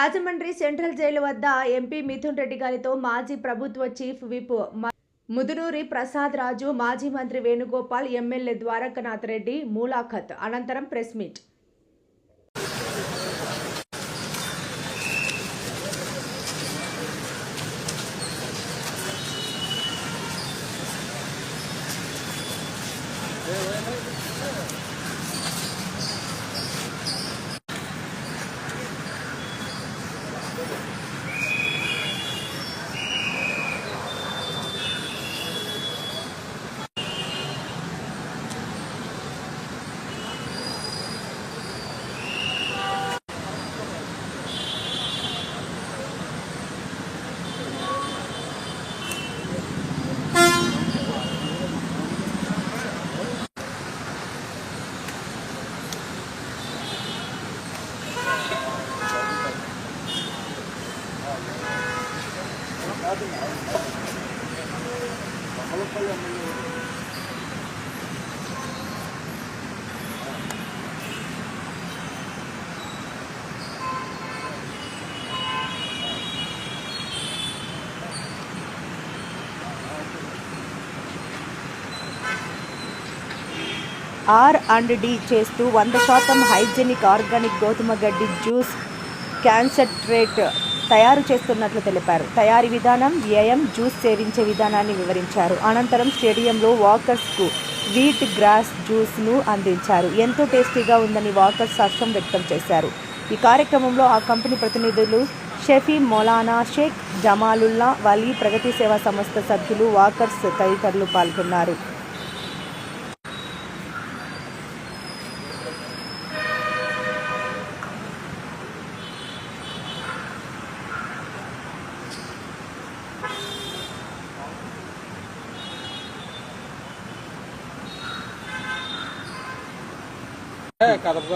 Rajahmundry central jail వద్ద MP Mithun Reddy గారితో మాజీ ప్రభుత్వ చీఫ్ విప్ ముదునూరి ప్రసాద్ రాజు మాజీ మంత్రి వేణుగోపాల్ ఎమ్మెల్యే ద్వారకనాథ్ రెడ్డి మూలాఖత్. అనంతరం press meet. R and D చేస్తూ వంద శాతం హైజెనిక్ ఆర్గానిక్ గోధుమ గడ్డి జ్యూస్ క్యాన్సట్రేట్ తయారు చేస్తున్నట్లు తెలిపారు. తయారీ విధానం వ్యయం జ్యూస్ సేవించే విధానాన్ని వివరించారు. అనంతరం స్టేడియంలో వాకర్స్కు వీట్ గ్రాస్ జ్యూస్ను అందించారు. ఎంతో టేస్టీగా ఉందని వాకర్స్ హర్షం వ్యక్తం చేశారు. ఈ కార్యక్రమంలో ఆ కంపెనీ ప్రతినిధులు షఫీ మౌలానా షేక్ జమాలుల్లా వలీ ప్రగతి సేవా సంస్థ సభ్యులు వాకర్స్ తదితరులు పాల్గొన్నారు. 哎，干的不。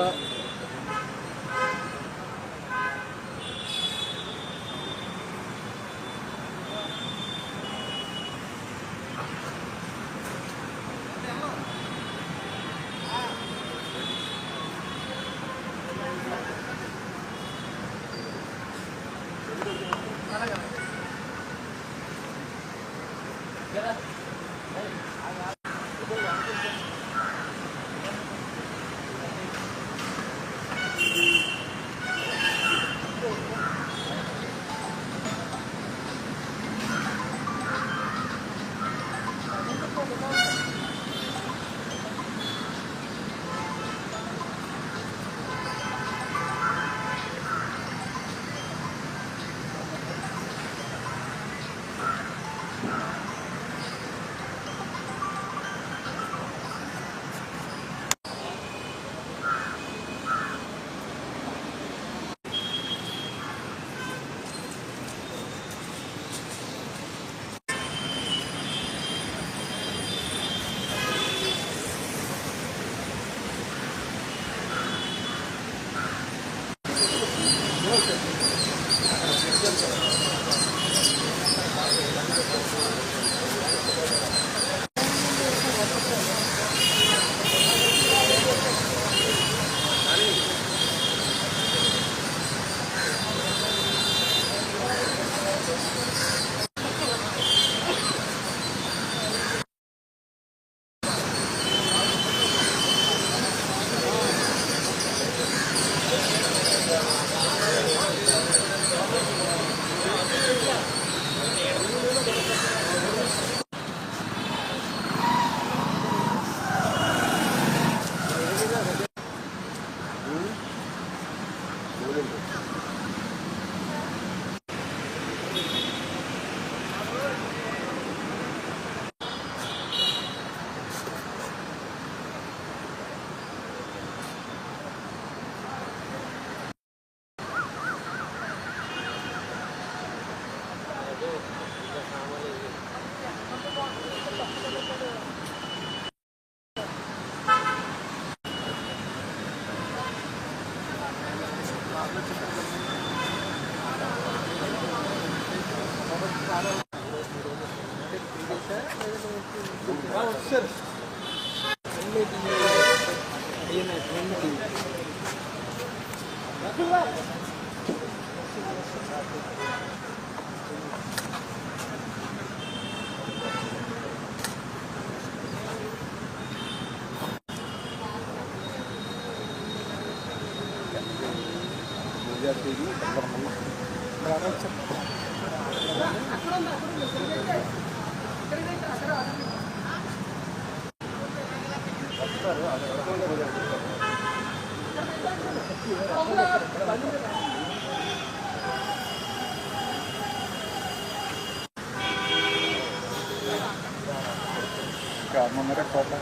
ముందరే కోపం.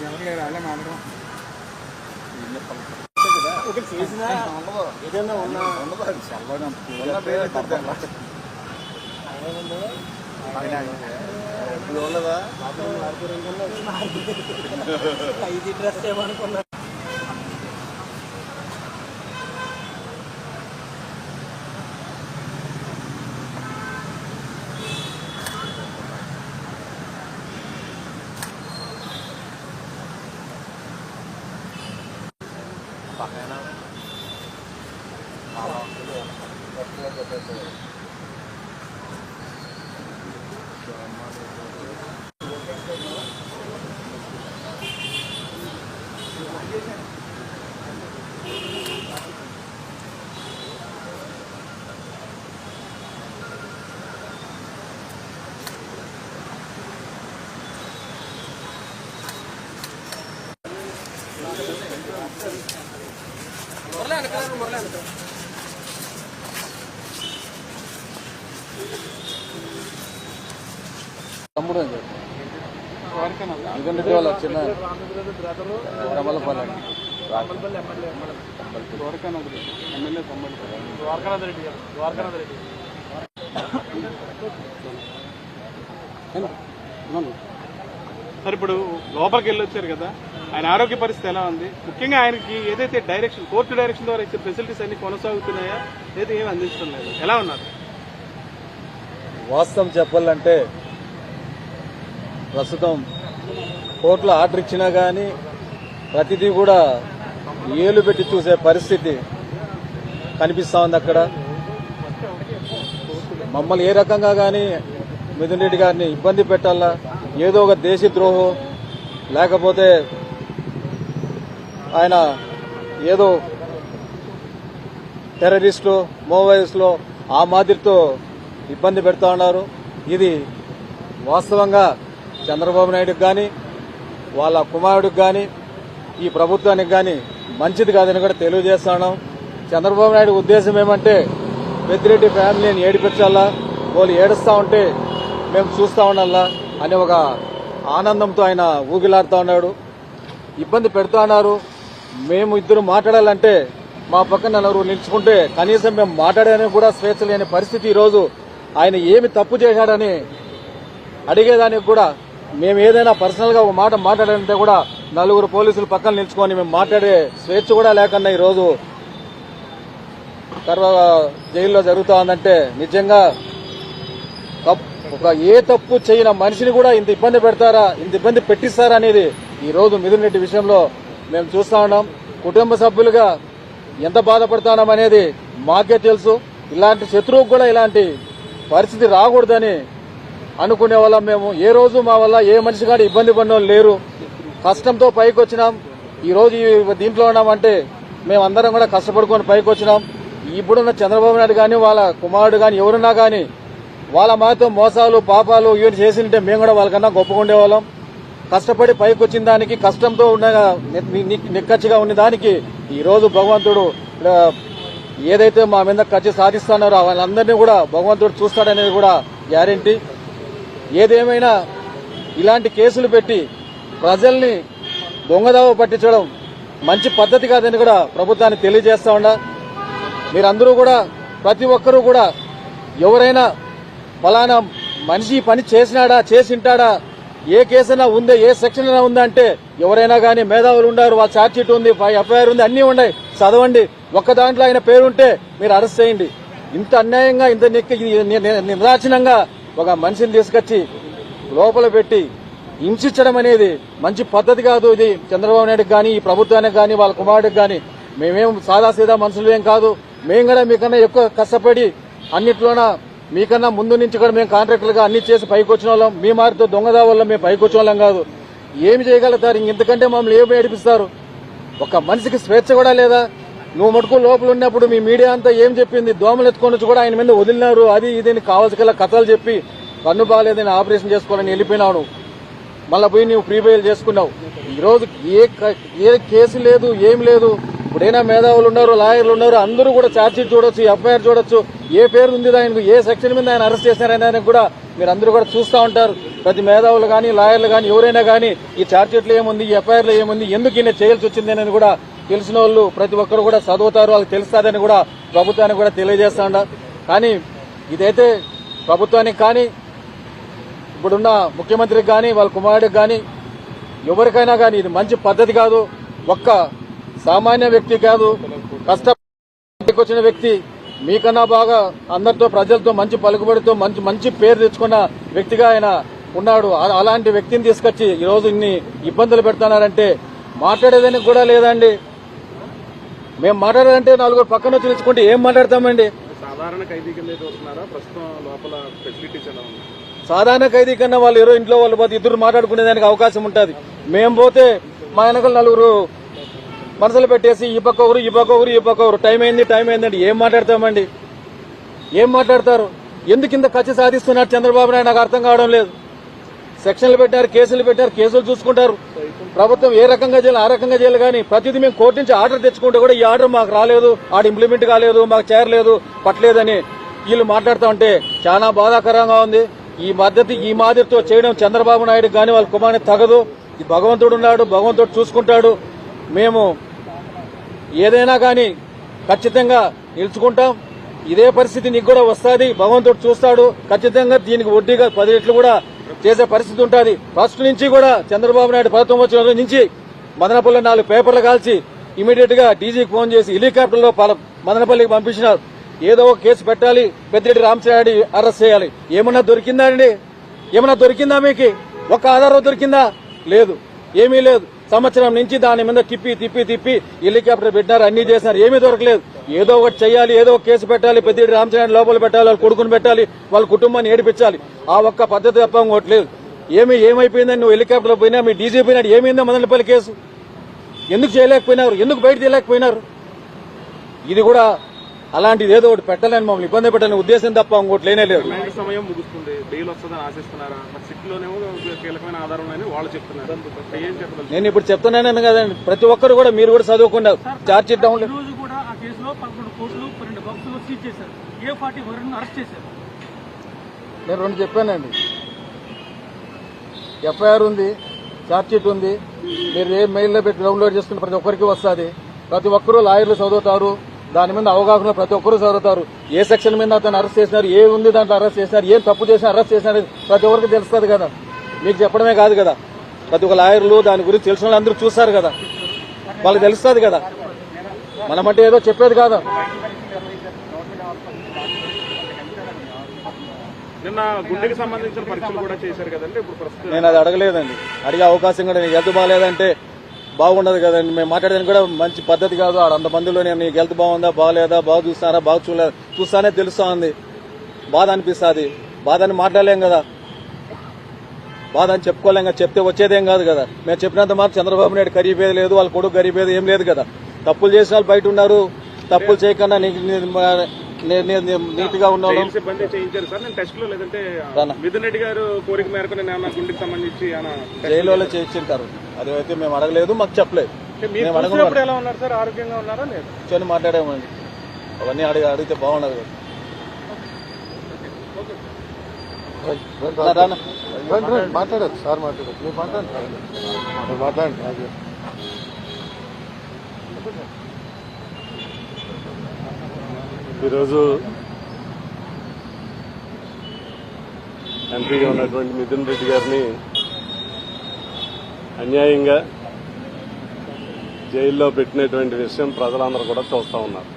ఎవరు లేరు అలా మాత్రం. ఒకటి చేసినా ఏదైనా ఉన్నా చల్లగా ఐదు డ్రెస్ ఏమనుకున్నా తమ్ముడు అని చెప్పి ఇదంటే వాళ్ళ చిన్న రమలపాలెం. ద్వారకానాథ్ ఎమ్మెల్యే తమ్ముడు ద్వారకానాథ్ రెడ్డి గారు ద్వారకానాథ్ రెడ్డి సార్ ఇప్పుడు లోపలికి వెళ్ళి వచ్చారు కదా. ఆయన ఆరోగ్య పరిస్థితి ఎలా ఉంది? ముఖ్యంగా ఆయనకి ఏదైతే డైరెక్షన్ కోర్టు డైరెక్షన్ ద్వారా ఇచ్చే ఫెసిలిటీస్ అన్ని కొనసాగుతున్నాయా? లేదా ఏమి అందించడం లేదు? ఎలా ఉన్నారు? వాస్తవం చెప్పాలంటే ప్రస్తుతం కోర్టులో ఆర్డర్ ఇచ్చినా కానీ ప్రతిదీ కూడా ఏలు పెట్టి చూసే పరిస్థితి కనిపిస్తూ ఉంది అక్కడ. మమ్మల్ని ఏ రకంగా కానీ మిథున్ రెడ్డి గారిని ఇబ్బంది పెట్టాలా? ఏదో ఒక దేశద్రోహం లేకపోతే ఆయన ఏదో టెర్రరిస్టులు మోవైస్లో ఆ మాదిరితో ఇబ్బంది పెడతా ఉన్నారు. ఇది వాస్తవంగా చంద్రబాబు నాయుడుకి కానీ వాళ్ళ కుమారుడికి కానీ ఈ ప్రభుత్వానికి కానీ మంచిది కాదని కూడా తెలియజేస్తున్నాం చంద్రబాబు నాయుడు ఉద్దేశం ఏమంటే పెద్దిరెడ్డి ఫ్యామిలీని ఏడిపించాలా? వాళ్ళు ఏడుస్తా ఉంటే మేము చూస్తా ఉండాలా? అనే ఒక ఆనందంతో ఆయన ఊగిలాడుతూ ఉన్నాడు. ఇబ్బంది పెడుతూ ఉన్నారు. మేము ఇద్దరు మాట్లాడాలంటే మా పక్కన నలుగురు నిలుచుకుంటే కనీసం మేము మాట్లాడడానికి కూడా స్వేచ్ఛ లేని పరిస్థితి ఈరోజు. ఆయన ఏమి తప్పు చేశాడని అడిగేదానికి కూడా మేము ఏదైనా పర్సనల్గా ఒక మాట మాట్లాడాలంటే కూడా నలుగురు పోలీసులు పక్కన నిల్చుకొని మేము మాట్లాడే స్వేచ్ఛ కూడా లేకుండా ఈరోజు తర్వాత జైల్లో జరుగుతూ ఉందంటే నిజంగా ఒక ఏ తప్పు చేయని మనిషిని కూడా ఇంత ఇబ్బంది పెడతారా ఇంత ఇబ్బంది పెట్టిస్తారా అనేది ఈరోజు మిథున్ రెడ్డి విషయంలో మేము చూస్తూ ఉన్నాం. కుటుంబ సభ్యులుగా ఎంత బాధపడుతున్నాం అనేది మాకే తెలుసు. ఇలాంటి శత్రువుకు కూడా ఇలాంటి పరిస్థితి రాకూడదని అనుకునే వాళ్ళం మేము. ఏ రోజు మా వల్ల ఏ మనిషి కానీ ఇబ్బంది పడిన వాళ్ళు లేరు. కష్టంతో పైకి వచ్చినాం. ఈరోజు దీంట్లో ఉన్నామంటే మేమందరం కూడా కష్టపడుకొని పైకి వచ్చినాం. ఇప్పుడున్న చంద్రబాబు నాయుడు కానీ వాళ్ళ కుమారుడు కానీ ఎవరున్నా కానీ వాళ్ళ మాతో మోసాలు పాపాలు ఇవన్నీ చేసింటే మేము కూడా వాళ్ళకన్నా గొప్పగా ఉండేవాళ్ళం కష్టపడి పైకి వచ్చిన దానికి కష్టంతో ఉన్న నిక్కచ్చిగా ఉన్న దానికి ఈరోజు భగవంతుడు ఏదైతే మా మీద ఖర్చు సాధిస్తున్నారో వాళ్ళందరినీ కూడా భగవంతుడు చూస్తాడనేది కూడా గ్యారెంటీ. ఏదేమైనా ఇలాంటి కేసులు పెట్టి ప్రజల్ని దొంగదావ పట్టించడం మంచి పద్ధతి కాదని కూడా ప్రభుత్వానికి తెలియజేస్తా ఉండా మీరందరూ కూడా ప్రతి ఒక్కరూ కూడా ఎవరైనా ఫలానా మనిషి పని చేసినాడా చేసింటాడా ఏ కేసైనా ఉందే ఏ సెక్షన్ అయినా ఉందా అంటే ఎవరైనా కానీ మేధావులు ఉన్నారు వాళ్ళ ఛార్జ్షీట్ ఉంది ఎఫ్ఐఆర్ ఉంది అన్నీ ఉన్నాయి. చదవండి. ఒక్క దాంట్లో ఆయన పేరు ఉంటే మీరు అరెస్ట్ చేయండి. ఇంత అన్యాయంగా ఇంత నిక్క- ఒక మనిషిని తీసుకొచ్చి లోపల పెట్టి హింసించడం అనేది మంచి పద్ధతి కాదు ఇది. చంద్రబాబు నాయుడుకి కానీ ఈ ప్రభుత్వానికి కానీ వాళ్ళ కుమారుడికి కానీ మేమేం సాదాసీదా మనుషులు ఏం కాదు. మేము కూడా మీకన్నా ఎక్కువ కష్టపడి అన్నిట్లోన మీకన్నా ముందు నుంచి కూడా మేము కాంట్రాక్టర్లుగా అన్ని చేసి పైకి వచ్చిన వాళ్ళం. మీ మారితో దొంగదా వల్ల మేము పైకి వచ్చిన వాళ్ళం కాదు. ఏమి చేయగలుగుతారు? ఇంతకంటే మమ్మల్ని ఏమి ఏడిపిస్తారు? ఒక మనిషికి స్వేచ్ఛ కూడా లేదా? నువ్వు మటుకు లోపల ఉన్నప్పుడు మీ మీడియా అంతా ఏం చెప్పింది? దోమలు ఎత్తుకొని కూడా ఆయన మీద వదిలినారు. అది ఇది కావాల్సిన కథలు చెప్పి కన్ను బాగాలేదని ఆపరేషన్ చేసుకోవాలని వెళ్ళిపోయినావు మళ్ళీ పోయి నువ్వు ప్రీ చేసుకున్నావు. ఈరోజు ఏ ఏ కేసు లేదు ఏం లేదు. ఇప్పుడైనా మేధావులు ఉన్నారు లాయర్లు ఉన్నారు అందరూ కూడా ఛార్జ్షీట్ చూడొచ్చు ఎఫ్ఐఆర్ చూడొచ్చు. ఏ పేరు ఉంది ఆయనకు? ఏ సెక్షన్ మీద ఆయన అరెస్ట్ చేశారనే కూడా మీరు అందరూ కూడా చూస్తూ ఉంటారు. ప్రతి మేధావులు కానీ లాయర్లు కానీ ఎవరైనా కానీ ఈ ఛార్జ్షీట్లో ఏముంది ఈ ఎఫ్ఐఆర్లో ఏముంది ఎందుకు ఈయన చేయాల్సి వచ్చింది అనేది కూడా తెలిసిన వాళ్ళు ప్రతి ఒక్కరు కూడా చదువుతారు వాళ్ళకి తెలుస్తుందని కూడా ప్రభుత్వానికి కూడా తెలియజేస్తాడ. కానీ ఇదైతే ప్రభుత్వానికి కానీ ఇప్పుడున్న ముఖ్యమంత్రికి కానీ వాళ్ళ కుమారుడికి కానీ ఎవరికైనా కానీ ఇది మంచి పద్ధతి కాదు. ఒక్క సామాన్య వ్యక్తి కాదు. కష్ట వచ్చిన వ్యక్తి మీకన్నా బాగా అందరితో ప్రజలతో మంచి పలుకుబడితో మంచి మంచి పేరు తెచ్చుకున్న వ్యక్తిగా ఆయన ఉన్నాడు. అలాంటి వ్యక్తిని తీసుకొచ్చి ఈ ఇన్ని ఇబ్బందులు పెడుతున్నారంటే మాట్లాడేదానికి కూడా లేదండి. మేము మాట్లాడాలంటే నలుగురు పక్కన వచ్చి నిలుచుకుంటే ఏం మాట్లాడతామండి? సాధారణ ఖైదీ కింద చూస్తున్నారా ప్రస్తుతం లోపల ఫెసిలిటీస్ ఎలా ఉన్నాయి? సాధారణ ఖైదీ కన్నా వాళ్ళు ఎవరో ఇంట్లో వాళ్ళు పోతే ఇద్దరు మాట్లాడుకునేదానికి అవకాశం ఉంటుంది. మేము పోతే మా వెనకలు నలుగురు మనసులు పెట్టేసి ఈ పక్క ఒకరు ఈ పక్క ఒకరు ఈ పక్క ఒకరు టైం అయింది టైం అయిందండి. ఏం మాట్లాడతామండి? ఏం మాట్లాడతారు? ఎందుకు ఇంత ఖర్చు సాధిస్తున్నారు చంద్రబాబు నాయుడు? నాకు అర్థం కావడం లేదు. సెక్షన్లు పెట్టారు కేసులు పెట్టారు కేసులు చూసుకుంటారు. ప్రభుత్వం ఏ రకంగా చేయాలి ఆ రకంగా చేయాలి కానీ ప్రతిదీ మేము కోర్టు నుంచి ఆర్డర్ తెచ్చుకుంటే కూడా ఈ ఆర్డర్ మాకు రాలేదు ఆడ ఇంప్లిమెంట్ కాలేదు మాకు చేరలేదు పట్టలేదని వీళ్ళు మాట్లాడుతూ ఉంటే చాలా బాధాకరంగా ఉంది. ఈ మద్దతు ఈ మాదిరితో చేయడం చంద్రబాబు నాయుడు కానీ వాళ్ళ కుమారుని తగదు. ఈ భగవంతుడు ఉన్నాడు భగవంతుడు చూసుకుంటాడు. మేము ఏదైనా కానీ ఖచ్చితంగా నిలుచుకుంటాం. ఇదే పరిస్థితి నీకు కూడా వస్తుంది. భగవంతుడు చూస్తాడు. ఖచ్చితంగా దీనికి వడ్డీగా పది రెట్లు కూడా చేసే పరిస్థితి ఉంటుంది. ఫస్ట్ నుంచి కూడా చంద్రబాబు నాయుడు ప్రభుత్వం వచ్చిన రోజు నుంచి మదనపల్లి నాలుగు పేపర్లు కాల్చి ఇమీడియట్గా డీజీకి ఫోన్ చేసి హెలికాప్టర్లో పల- మదనపల్లికి పంపించినారు. ఏదో ఒక కేసు పెట్టాలి. పెద్దిరెడ్డి రామచంద్రారెడ్డి అరెస్ట్ చేయాలి. ఏమన్నా దొరికిందా అండి? ఏమన్నా దొరికిందా మీకు? ఒక ఆధారం దొరికిందా? లేదు. ఏమీ లేదు. సంవత్సరం నుంచి దాని మీద తిప్పి తిప్పి తిప్పి హెలికాప్టర్ పెట్టినారు. అన్ని చేసినారు. ఏమీ దొరకలేదు. ఏదో ఒకటి చేయాలి ఏదో ఒక కేసు పెట్టాలి పెద్దిరెడ్డి రామచంద్ర లోపల పెట్టాలి వాళ్ళ కొడుకుని పెట్టాలి వాళ్ళ కుటుంబాన్ని ఏడిపించాలి. ఆ ఒక్క పద్ధతి తప్ప ఇంకోటి లేదు. ఏమి ఏమైపోయిందని నువ్వు హెలికాప్టర్ పోయినా మీ డీజీ పోయినాడు ఏమైందో మదనపల్లి కేసు? ఎందుకు చేయలేకపోయినారు? ఎందుకు బయట తీయలేకపోయినారు? ఇది కూడా అలాంటిది ఏదో ఒకటి పెట్టాలని మమ్మల్ని ఇబ్బంది పెట్టాలని ఉద్దేశం తప్ప ఇంకోటి లేనే లేదు. రిమాండ్ సమయం ముగుస్తుంది. బెయిల్ వస్తుందని ఆశిస్తున్నారా? మరి సిట్లోనేమో కీలకమైన ఆధారం ఉన్నాయని వాళ్ళు చెప్తున్నారు. ఏం చెప్పగలరు నేను ఇప్పుడు చెప్తున్నాను కదండి. ప్రతి ఒక్కరు కూడా మీరు కూడా చదువుకున్నారు. చార్జ్ షీట్ డౌన్ ఈ రోజు కూడా ఆ కేసులో పదకొండు కోట్లు పన్నెండు బాక్సులు సీజ్ చేశారు. ఏ పార్టీ వరుణ్ అరెస్ట్ చేశారు? నేను రెండు చెప్పానండి. ఎఫ్ఐఆర్ ఉంది చార్జ్షీట్ ఉంది. మీరు ఏ మెయిల్లో పెట్టి డౌన్లోడ్ చేసుకుని ప్రతి ఒక్కరికి వస్తుంది. ప్రతి ఒక్కరూ లాయర్లు చదువుతారు. దాని మీద అవగాహన ప్రతి ఒక్కరూ చదువుతారు. ఏ సెక్షన్ మీద అతను అరెస్ట్ చేసినారు ఏ ఉంది దాంట్లో అరెస్ట్ చేసినారు ఏం తప్పు చేసినా అరెస్ట్ చేసినారు ప్రతి ఒక్కరికి తెలుస్తుంది కదా. మీకు చెప్పడమే కాదు కదా. ప్రతి ఒక్క లాయర్లు దాని గురించి తెలిసిన వాళ్ళు అందరూ చూస్తారు కదా. వాళ్ళకి తెలుస్తుంది కదా. మనమంటే ఏదో చెప్పేది కాదు. నిన్న గుండెకి సంబంధించిన పరీక్షలు కూడా చేశారు కదండి ఇప్పుడు ప్రస్తుతం. నేను అది అడగలేదండి. అడిగే అవకాశం కూడా నీకు హెల్త్ బాగాలేదంటే బాగుండదు కదండి. మేము మాట్లాడడానికి కూడా మంచి పద్ధతి కాదు. ఆడ అంత మందిలో నేను నీకు హెల్త్ బాగుందా బాగాలేదా బాగా చూస్తారా బాగా చూడలేదు చూస్తానే తెలుస్తా ఉంది బాధ అనిపిస్తుంది. బాధ అని మాట్లాడలేం కదా. బాధ అని చెప్పుకోలేం కదా. చెప్తే వచ్చేదేం కాదు కదా. మేము చెప్పినంత మాత్రం చంద్రబాబు నాయుడు గరీబేది లేదు వాళ్ళ కొడుకు గరీబేది ఏం లేదు కదా. తప్పులు చేసిన వాళ్ళు బయట ఉన్నారు. తప్పులు చేయకుండా నీ- నీ- నీ- నీ- నీ- నీట్గా ఉన్న జైలు సిబ్బంది చేయించారు సార్? నేను టెస్ట్లో లేదంటే రానా. మిథున్ రెడ్డి గారు కోరిక మేరకు నేను ఏమన్నా గుండెకి సంబంధించి ఏమన్నా జైలు వాళ్ళు చేయించుంటారు. అది అయితే మేము అడగలేదు మాకు చెప్పలేదు. అంటే మీరు మేము అడగం చూసినప్పుడు ఎలా ఉన్నారు సార్? ఆరోగ్యంగా ఉన్నారా లేదు? కూర్చొని మాట్లాడామండి అవన్నీ అడిగి అడిగితే బాగుండదు కదా. రా, రానా. మాట్లాడచ్చు. సార్ మాట్లాడచ్చు. మీరు మాట్లాడండి. మాట్లాడండి. ఈరోజు ఎంపీగా ఉన్నటువంటి మిథున్ రెడ్డి గారిని అన్యాయంగా జైల్లో పెట్టినటువంటి విషయం ప్రజలందరూ కూడా చూస్తూ ఉన్నారు.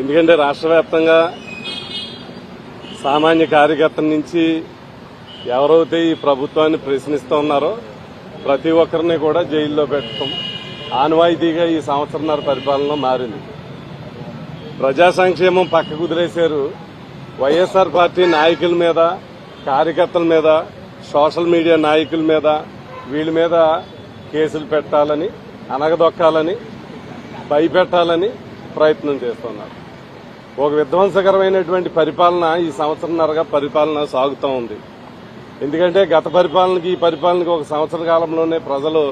ఎందుకంటే రాష్ట్ర వ్యాప్తంగా సామాన్య కార్యకర్త నుంచి ఎవరైతే ఈ ప్రభుత్వాన్ని ప్రశ్నిస్తూ ఉన్నారో ప్రతి ఒక్కరిని కూడా జైల్లో పెట్టడం ఆనవాయితీగా ఈ సంవత్సరంన్నర పరిపాలన మారింది. ప్రజా సంక్షేమం పక్క కుదిరేశారు వైఎస్ఆర్ పార్టీ నాయకుల మీద కార్యకర్తల మీద సోషల్ మీడియా నాయకుల మీద వీళ్ళ మీద కేసులు పెట్టాలని అనగదొక్కాలని భయపెట్టాలని ప్రయత్నం చేస్తున్నారు. ఒక విధ్వంసకరమైనటువంటి పరిపాలన ఈ సంవత్సరంన్నరగా పరిపాలన సాగుతూ ఉంది. ఎందుకంటే గత పరిపాలనకి ఈ పరిపాలనకి ఒక సంవత్సర కాలంలోనే ప్రజలు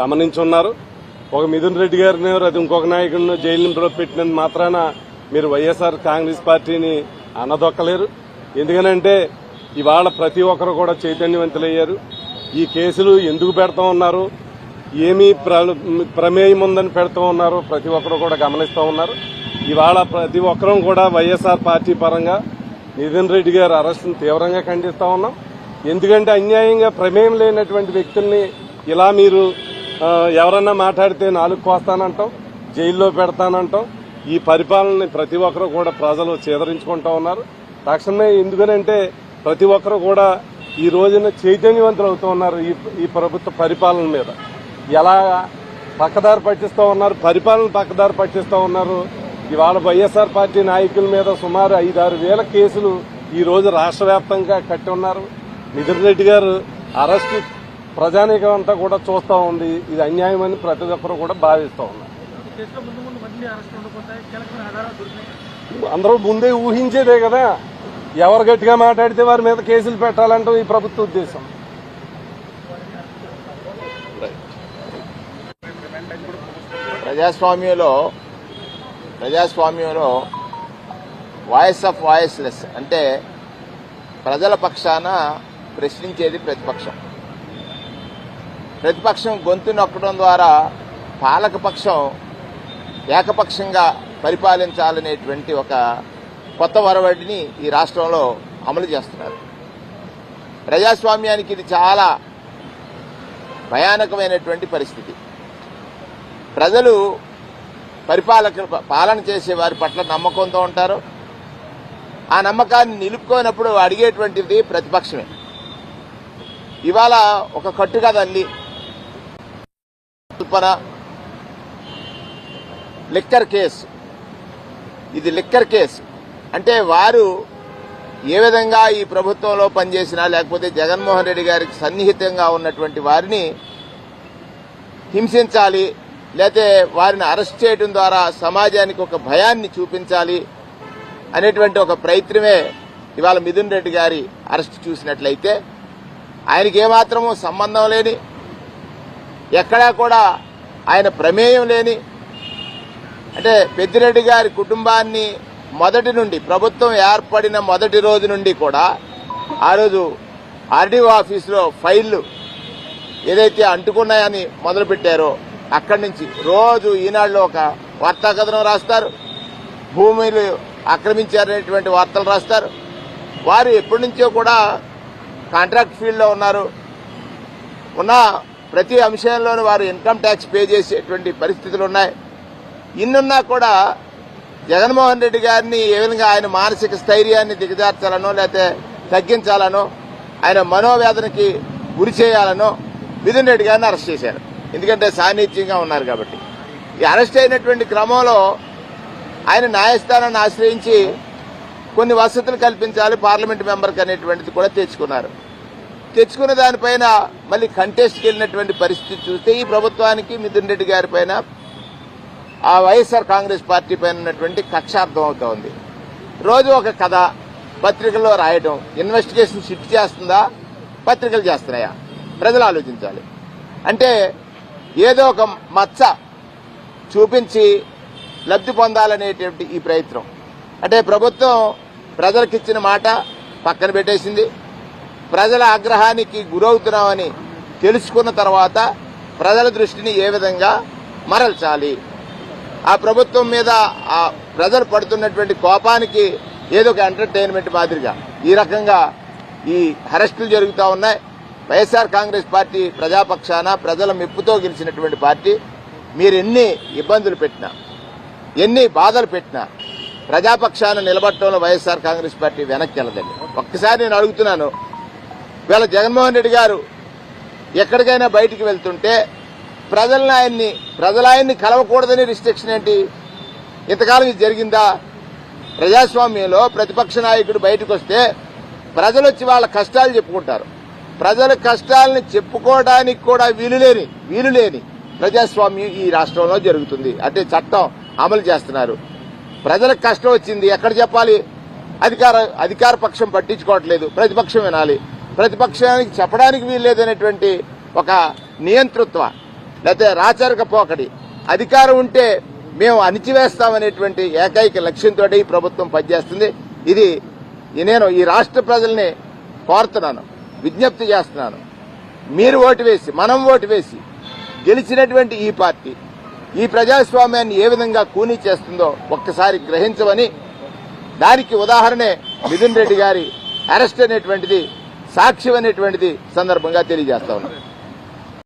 గమనించున్నారు ఒక మిథున్ రెడ్డి గారిని అది ఇంకొక నాయకుడిని జైలు పెట్టినందుకు మాత్రాన మీరు వైఎస్ఆర్ కాంగ్రెస్ పార్టీని అనదొక్కలేరు. ఎందుకనంటే ఇవాళ ప్రతి ఒక్కరు కూడా చైతన్యవంతులయ్యారు. ఈ కేసులు ఎందుకు పెడతా ఉన్నారు? ఏమీ ప్ర- ప్రమేయం ఉందని పెడుతూ ఉన్నారు? ప్రతి ఒక్కరు కూడా గమనిస్తూ ఉన్నారు. ఇవాళ ప్రతి ఒక్కరూ కూడా వైఎస్ఆర్ పార్టీ పరంగా నితిన్ రెడ్డి గారి అరెస్టును తీవ్రంగా ఖండిస్తూ ఉన్నాం. ఎందుకంటే అన్యాయంగా ప్రమేయం లేనటువంటి వ్యక్తుల్ని ఇలా మీరు ఎవరన్నా మాట్లాడితే నాలుగు కోస్తానంటాం జైల్లో పెడతానంటాం. ఈ పరిపాలనని ప్రతి ఒక్కరు కూడా ప్రజలు చేదరించుకుంటా ఉన్నారు. తక్షణమే ఎందుకనంటే ప్రతి ఒక్కరు కూడా ఈ రోజున చైతన్యవంతులు అవుతూ ఉన్నారు ఈ ఈ ప్రభుత్వ పరిపాలన మీద. ఎలా పక్కదారి పట్టిస్తూ ఉన్నారు పరిపాలన పక్కదారి పట్టిస్తూ ఉన్నారు. ఇవాళ వైఎస్ఆర్ పార్టీ నాయకుల మీద సుమారు ఐదారు వేల కేసులు ఈ రోజు రాష్ట్ర వ్యాప్తంగా కట్టి ఉన్నారు. మిథున్ రెడ్డి గారు అరెస్ట్ ప్రజానీకం అంతా కూడా చూస్తూ ఉంది. ఇది అన్యాయమని ప్రతి ఒక్కరు కూడా భావిస్తూ ఉన్నారు. అందరూ ముందే ఊహించేదే కదా. ఎవరు గట్టిగా మాట్లాడితే వారి మీద కేసులు పెట్టాలంటూ ఈ ప్రభుత్వ ఉద్దేశం. ప్రజాస్వామ్యంలో ప్రజాస్వామ్యంలో వాయిస్ ఆఫ్ వాయిస్లెస్ అంటే ప్రజల పక్షాన ప్రశ్నించేది ప్రతిపక్షం. ప్రతిపక్షం గొంతు నొక్కడం ద్వారా పాలకపక్షం ఏకపక్షంగా పరిపాలించాలనేటువంటి ఒక కొత్త వరవడిని ఈ రాష్ట్రంలో అమలు చేస్తున్నారు. ప్రజాస్వామ్యానికి ఇది చాలా భయానకమైనటువంటి పరిస్థితి. ప్రజలు పరిపాలక పాలన చేసే వారి పట్ల నమ్మకంతో ఉంటారు. ఆ నమ్మకాన్ని నిలుపుకోనప్పుడు అడిగేటువంటిది ప్రతిపక్షమే. ఇవాళ ఒక కట్టుగా తల్లి కల్పన లిక్కర్ కేసు. ఇది లిక్కర్ కేసు. అంటే వారు ఏ విధంగా ఈ ప్రభుత్వంలో పనిచేసినా లేకపోతే జగన్మోహన్ రెడ్డి గారికి సన్నిహితంగా ఉన్నటువంటి వారిని హింసించాలి లేతే వారిని అరెస్ట్ చేయడం ద్వారా సమాజానికి ఒక భయాన్ని చూపించాలి అనేటువంటి ఒక ప్రయత్నమే ఇవాళ మిథున్ రెడ్డి గారి అరెస్ట్ చూసినట్లయితే ఆయనకి ఏమాత్రము సంబంధం లేని ఎక్కడా కూడా ఆయన ప్రమేయం లేని అంటే పెద్దిరెడ్డి గారి కుటుంబాన్ని మొదటి నుండి ప్రభుత్వం ఏర్పడిన మొదటి రోజు నుండి కూడా ఆ రోజు ఆర్డీఓ ఆఫీసులో ఫైళ్ళు ఏదైతే అంటుకున్నాయని మొదలుపెట్టారో అక్కడి నుంచి రోజు ఈనాడులో ఒక వార్తా కథనం రాస్తారు. భూములు ఆక్రమించారనేటువంటి వార్తలు రాస్తారు. వారు ఎప్పటి నుంచో కూడా కాంట్రాక్ట్ ఫీల్డ్లో ఉన్నారు. ఉన్న ప్రతి అంశంలోనూ వారు ఇన్కమ్ ట్యాక్స్ పే చేసేటువంటి పరిస్థితులు ఉన్నాయి. ఇన్నున్నా కూడా జగన్మోహన్ రెడ్డి గారిని ఏ విధంగా ఆయన మానసిక స్థైర్యాన్ని దిగజార్చాలనో లేకపోతే తగ్గించాలనో ఆయన మనోవేదనకి గురి చేయాలనో మిథున్ రెడ్డి గారిని అరెస్ట్ చేశారు. ఎందుకంటే సాన్నిధ్యంగా ఉన్నారు కాబట్టి. ఈ అరెస్ట్ అయినటువంటి క్రమంలో ఆయన న్యాయస్థానాన్ని ఆశ్రయించి కొన్ని వసతులు కల్పించాలి పార్లమెంట్ మెంబర్కి అనేటువంటిది కూడా తెచ్చుకున్నారు. తెచ్చుకున్న దానిపైన మళ్ళీ కంటెస్ట్కి వెళ్ళినటువంటి పరిస్థితి చూస్తే ఈ ప్రభుత్వానికి మిథున్ రెడ్డి గారి పైన ఆ వైఎస్ఆర్ కాంగ్రెస్ పార్టీ పైన ఉన్నటువంటి కక్షార్థం అవుతా ఉంది. రోజు ఒక కథ పత్రికల్లో రాయడం ఇన్వెస్టిగేషన్ షిఫ్ట్ చేస్తుందా పత్రికలు చేస్తున్నాయా? ప్రజలు ఆలోచించాలి. అంటే ఏదో ఒక మచ్చ చూపించి లబ్ధి పొందాలనేటువంటి ఈ ప్రయత్నం. అంటే ప్రభుత్వం ప్రజలకిచ్చిన మాట పక్కన పెట్టేసింది. ప్రజల ఆగ్రహానికి గురవుతున్నామని తెలుసుకున్న తర్వాత ప్రజల దృష్టిని ఏ విధంగా మరల్చాలి? ఆ ప్రభుత్వం మీద ఆ ప్రజలు పడుతున్నటువంటి కోపానికి ఏదో ఒక ఎంటర్టైన్మెంట్ మాదిరిగా ఈ రకంగా ఈ అరెస్టులు జరుగుతూ ఉన్నాయి. వైఎస్ఆర్ కాంగ్రెస్ పార్టీ ప్రజాపక్షాన ప్రజల మెప్పుతో గెలిచినటువంటి పార్టీ. మీరు ఎన్ని ఇబ్బందులు పెట్టినా ఎన్ని బాధలు పెట్టినా ప్రజాపక్షాన నిలబడటంలో వైఎస్ఆర్ కాంగ్రెస్ పార్టీ వెనక్కి వెళ్ళదండి. ఒక్కసారి నేను అడుగుతున్నాను వీళ్ళ జగన్మోహన్ రెడ్డి గారు ఎక్కడికైనా బయటికి వెళ్తుంటే ప్రజలను ఆయన్ని ప్రజలు ఆయన్ని కలవకూడదని రిస్ట్రిక్షన్ ఏంటి? ఇంతకాలం ఇది జరిగిందా? ప్రజాస్వామ్యంలో ప్రతిపక్ష నాయకుడు బయటకు వస్తే ప్రజలు వచ్చి వాళ్ళ కష్టాలు చెప్పుకుంటారు. ప్రజల కష్టాలను చెప్పుకోవడానికి కూడా వీలులేని వీలులేని ప్రజాస్వామ్యం ఈ రాష్ట్రంలో జరుగుతుంది. అంటే చట్టం అమలు చేస్తున్నారు. ప్రజలకు కష్టం వచ్చింది ఎక్కడ చెప్పాలి? అధికార అధికార పక్షం పట్టించుకోవట్లేదు. ప్రతిపక్షం వినాలి. ప్రతిపక్షానికి చెప్పడానికి వీల్లేదనేటువంటి ఒక నియంతృత్వ లేకపోతే రాచరిక పోకడి. అధికారం ఉంటే మేము అణిచివేస్తామనేటువంటి ఏకైక లక్ష్యంతో ఈ ప్రభుత్వం పనిచేస్తుంది. ఇది నేను ఈ రాష్ట్ర ప్రజల్ని కోరుతున్నాను విజ్ఞప్తి చేస్తున్నాను. మీరు ఓటు వేసి మనం ఓటు వేసి గెలిచినటువంటి ఈ పార్టీ ఈ ప్రజాస్వామ్యాన్ని ఏ విధంగా కూనీ చేస్తుందో ఒక్కసారి గ్రహించమని దానికి ఉదాహరణే మిథున్ రెడ్డి గారి అరెస్ట్ అనేటువంటిది సాక్ష్యం అనేటువంటిది సందర్భంగా తెలియజేస్తా ఉన్నాను